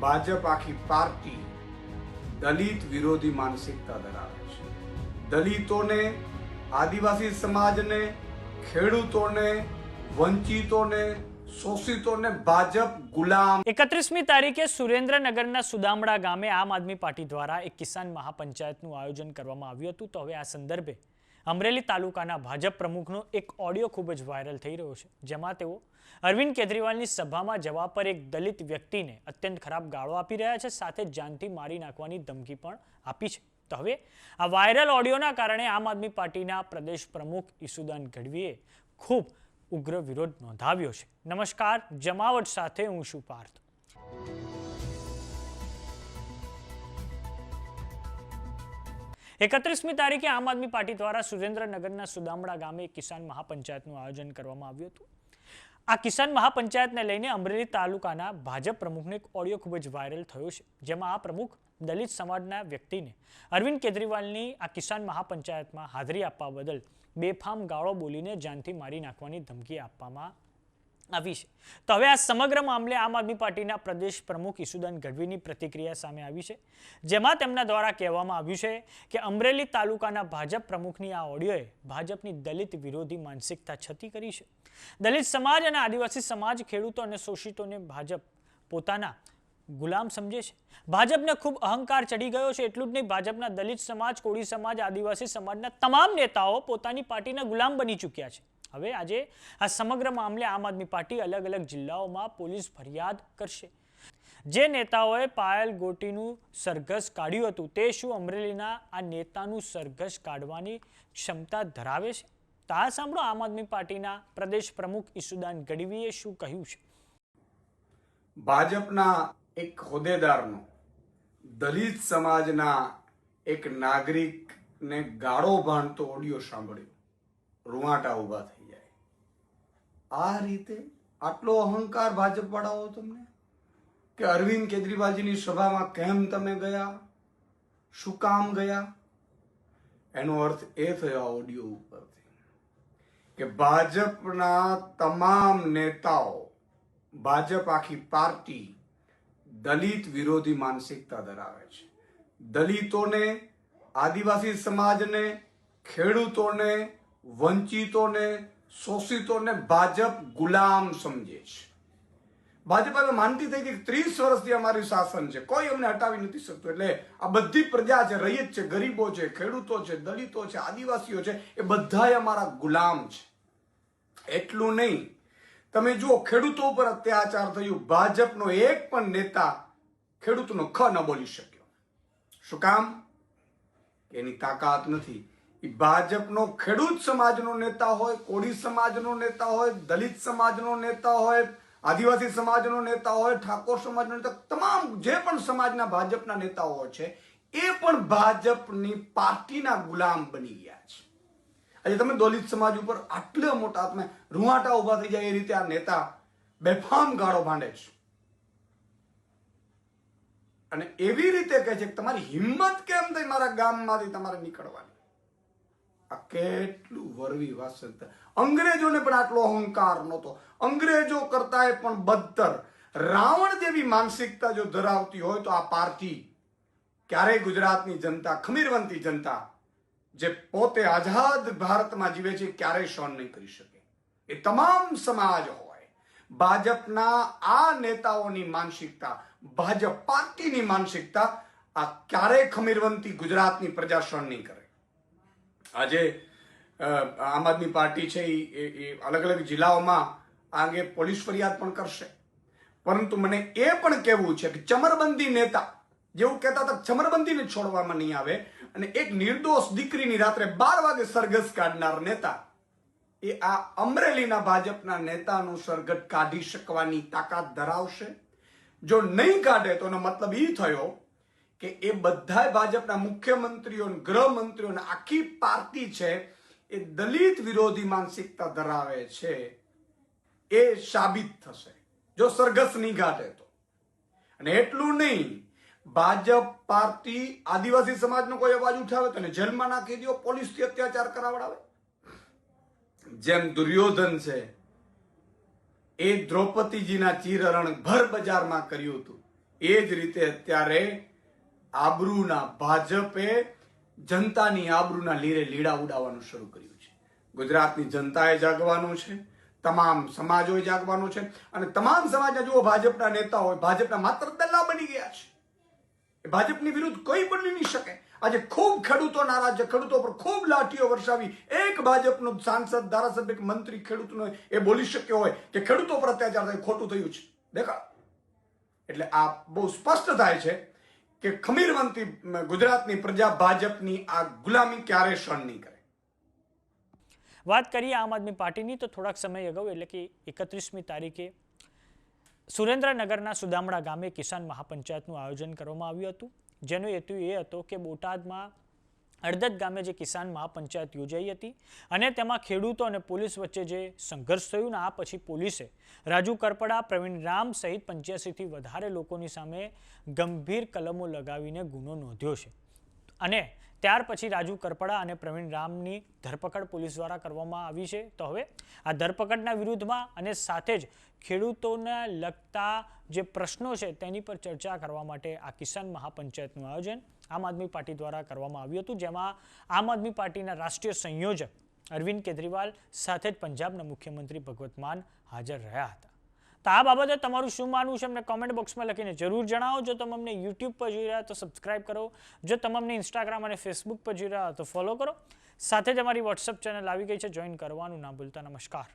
ભાજપ આખી પાર્ટી દલિત વિરોધી માનસિકતા ધરાવે છે. દલિતોને, આદિવાસી સમાજને, ખેડૂતોને, વંચિતોને, શોષિતોને ભાજપ ગુલામ. એકત્રીસમી તારીખે સુરેન્દ્રનગરના સુદામડા ગામે આમ આદમી પાર્ટી દ્વારા એક કિસાન મહાપંચાયતનું આયોજન કરવામાં આવ્યું હતું. તો હવે આ સંદર્ભે અમરેલી તાલુકાના ભાજપ પ્રમુખનો એક ઓડિયો ખૂબ જ વાયરલ થઈ રહ્યો છે, જેમાં તેઓ અરવિંદ કેજરીવાલની સભામાં જવા પર એક દલિત વ્યક્તિને અત્યંત ખરાબ ગાળો આપી રહ્યા છે, સાથે જાનથી મારી નાખવાની ધમકી પણ આપી છે. તો હવે આ વાયરલ ઓડિયોના કારણે આમ આદમી પાર્ટીના પ્રદેશ પ્રમુખ ઈસુદાન ગઢવીએ ખૂબ ઉગ્ર વિરોધ નોંધાવ્યો છે. નમસ્કાર, જમાવટ સાથે હું શું પાર્થ. એકત્રીસમી તારીખે આમ આદમી પાર્ટી દ્વારા સુરેન્દ્રનગરના સુદામડા ગામે કિસાન મહાપંચાયતનું આયોજન કરવામાં આવ્યું હતું. આ કિસાન મહાપંચાયતને લઈને અમરેલી તાલુકાના ભાજપ પ્રમુખનો એક ઓડિયો ખૂબ જ વાયરલ થયો છે, જેમાં આ પ્રમુખ દલિત સમાજના વ્યક્તિને અરવિંદ કેજરીવાલની આ કિસાન મહાપંચાયતમાં હાજરી આપવા બદલ બેફામ ગાળો બોલીને જાનથી મારી નાખવાની ધમકી આપવામાં આવી છે. તો હવે આ સમગ્ર મામલે આમ આદમી પાર્ટીના પ્રદેશ પ્રમુખ ઈસુદાન ગઢવીની પ્રતિક્રિયા સામે આવી છે, જેમાં તેમના દ્વારા કહેવામાં આવ્યું છે કે અમરેલી તાલુકાના ભાજપ પ્રમુખની આ ઓડિયોએ ભાજપની દલિત વિરોધી માનસિકતા છતી કરી છે. દલિત સમાજ અને આદિવાસી સમાજ, ખેડૂતો અને શોષિતોને ભાજપ પોતાના ગુલામ સમજે છે. ભાજપને ખૂબ અહંકાર ચડી ગયો છે, એટલું જ નહીં, ભાજપના દલિત સમાજ, કોળી સમાજ, આદિવાસી સમાજના તમામ નેતાઓ પોતાની પાર્ટીના ગુલામ બની ચૂક્યા છે. હવે આજે આ સમગ્ર મામલે આમ આદમી પાર્ટી અલગ અલગ જિલ્લાઓમાં પોલીસ ફરિયાદ કરશે. જે નેતાઓએ પાયલ ગોટીનું સરઘસ કાઢ્યું હતું, તે શું અમરેલીના આ નેતાનું સરઘસ કાઢવાની ક્ષમતા ધરાવે છે? તો સાંભળો આમ આદમી પાર્ટીના પ્રદેશ પ્રમુખ ઈસુદાન ગઢવીએ શું કહ્યું છે? ભાજપના એક હોદ્દેદારનો, દલિત સમાજના એક નાગરિકને ગાળો ભાણતો ઓડિયો સાંભળ્યો. રૂવાટા ઊભા થઈ આ રીતે આટલો અહંકાર ભાજપ વાળાઓ તમને? કે અરવિંદ કેજરીવાલજીની સભામાં કેમ તમે ગયા? શું કામ ગયા? એનો અર્થ એ થયો ઓડિયો ઉપરથી કે ભાજપના તમામ નેતાઓ, ભાજપ આખી પાર્ટી દલિત વિરોધી માનસિકતા ધરાવે છે. દલિતોને, આદિવાસી સમાજને, ખેડૂતોને, વંચિતોને શોષિતોને ભાજપ ગુલામ સમજે છે. ભાજપ હવે માનતી થઈ કે ત્રીસ વર્ષથી અમારું શાસન છે. કોઈ અમને હટાવી નથી શકતું. એટલે આ બધી પ્રજા છે રૈયત છે, ગરીબો છે, ખેડૂતો છે, દલિતો છે, આદિવાસીઓ છે, એ બધા અમારા ગુલામ છે. એટલું નહીં. તમે જુઓ, ખેડૂતો ઉપર અત્યાચાર થયું. ભાજપનો એક પણ નેતા ખેડૂતનો ખ ન બોલી શક્યો. શું કામ? એની તાકાત નથી. ભાજપનો ખેડૂત સમાજનો નેતા હોય, કોળી સમાજનો નેતા હોય, દલિત સમાજનો નેતા હોય, આદિવાસી સમાજનો નેતા હોય, ઠાકોર સમાજનો નેતા તમામ જે પણ સમાજના ભાજપના નેતાઓ છે, એ પણ ભાજપની પાર્ટીના ગુલામ બની ગયા છે. આજે તમે દલિત સમાજ ઉપર આટલા મોટા તમે રૂવાટા ઊભા થઈ જાય એ રીતે આ નેતા બેફામ ગાળો ભાંડે છે. અને એવી રીતે કહે છે કે તમારી હિંમત કેમ થઈ? મારા ગામમાંથી તમારે નીકળવાની. આ કેટલું વરવી વાસંત અંગ્રેજોને પણ આટલો અહંકાર નહોતો. અંગ્રેજો કરતાંય પણ બદતર. રાવણ જેવી માનસિકતા જો ધરાવતી હોય તો આ પાર્ટી ક્યારેય ગુજરાતની જનતા, ખમીરવંતી જનતા, જે પોતે આઝાદ ભારતમાં જીવે છે, ક્યારેય સહન નહીં કરી શકે. એ તમામ સમાજ હોય. ભાજપના આ નેતાઓની માનસિકતા, ભાજપ પાર્ટીની માનસિકતા, આ ક્યારેય ખમીરવંતી ગુજરાતની પ્રજા સહન નહીં કરે. આજે આમ આદમી પાર્ટી છે એ અલગ અલગ જિલ્લાઓમાં આ અંગે પોલીસ ફરિયાદ પણ કરશે. પરંતુ મને એ પણ કહેવું છે કે ચમરબંધી નેતા જેવું કહેતા હતા ચમરબંધીને છોડવામાં નહીં આવે અને એક નિર્દોષ દીકરીની રાત્રે બાર વાગે સરઘસ કાઢનાર નેતા એ આ અમરેલીના ભાજપના નેતાનું સરઘટ કાઢી શકવાની તાકાત ધરાવશે. જો નહીં કાઢે તો એનો મતલબ એ થયો કે એ બધા ભાજપના મુખ્યમંત્રીઓ ગૃહમંત્રીઓ આખી પાર્ટી છે એ દલિત વિરોધી માનસિકતા ધરાવે છે. એ સાબિત થશે. જો સરઘસ નહીં કાઢે તો. અને એટલું નહીં, ભાજપ પાર્ટી આદિવાસી સમાજનો કોઈ અવાજ ઉઠાવે તો જેલમાં નાખી દો પોલીસથી અત્યાચાર કરાવડાવે. જેમ દુર્યોધન છે, એ દ્રૌપદીજીના ચીરહરણ ભર બજારમાં કર્યું હતું. એ જ રીતે અત્યારે આબરૂના ભાજપે જનતાની આબરૂના લીરે લીડા ઉડાવવાનું શરૂ કર્યું છે. ગુજરાતની જનતાએ જાગવાનું છે, તમામ સમાજોએ જાગવાનું છે અને તમામ સમાજના જુઓ ભાજપના નેતા હોય, ભાજપના માત્ર દલ્લા બની ગયા છે. એ ભાજપની વિરુદ્ધ કોઈ બની નહીં શકે. આજે ખૂબ ખેડૂતો નારાજ છે ખેડૂતો પર ખૂબ લાઠીઓ વરસાવી એક ભાજપનો સાંસદ, ધારાસભ્ય મંત્રી ખેડૂતનો એ બોલી શક્યો હોય કે ખેડૂતો પર અત્યાચાર થાય, ખોટું થયું છે. દેખા એટલે આ બહુ સ્પષ્ટ થાય છે કે ખમીરવંતી ગુજરાતની પ્રજા ભાજપની આ ગુલામી ક્યારે સહન નહીં કરે. વાત કરીએ આમ આદમી પાર્ટીની, તો થોડાક સમય અગાઉ, એટલે કે એકત્રીસમી તારીખે, સુરેન્દ્રનગરના સુદામડા ગામે કિસાન મહાપંચાયતનું આયોજન કરવામાં આવ્યું હતું. જેનો હેતુ એ હતો કે બોટાદમાં અડદદ ગામે જે કિસાન મહાપંચાયત યોજાઈ હતી અને તેમાં ખેડૂતો અને પોલીસ વચ્ચે જે સંઘર્ષ થયું ને આ પછી પોલીસે રાજુ કરપડા, પ્રવીણ રામ સહિત પંચ્યાસીથી વધારે લોકોની સામે ગંભીર કલમો લગાવીને ગુનો નોંધ્યો છે. અને ત્યાર પછી રાજુ કરપડા અને પ્રવીણ રામની ધરપકડ પોલીસ દ્વારા કરવામાં આવી છે. તો હવે આ ધરપકડના વિરુદ્ધમાં અને સાથે જ ખેડૂતોને લગતા જે પ્રશ્નો છે તેની પર ચર્ચા કરવા માટે આ કિસાન મહાપંચાયતનું આયોજન આમ આદમી પાર્ટી દ્વારા કરવામાં આવ્યું હતું, જેમાં આમ આદમી પાર્ટીના રાષ્ટ્રીય સંયોજક અરવિંદ કેજરીવાલ સાથે જ પંજાબના મુખ્યમંત્રી ભગવત માન હાજર રહ્યા હતા. તો આ બાબતે તમારું શું માનવું છે? અમને કોમેન્ટ બોક્સમાં લખીને જરૂર જણાવો. જો તમે અમને યુટ્યુબ પર જોઈ રહ્યા તો સબસ્ક્રાઇબ કરો. જો તમે અમને ઇન્સ્ટાગ્રામ અને ફેસબુક પર જોઈ રહ્યા તો ફોલો કરો. સાથે જ અમારી વોટ્સઅપ ચેનલ આવી ગઈ છે. જોઈન કરવાનું ના ભૂલતા. નમસ્કાર.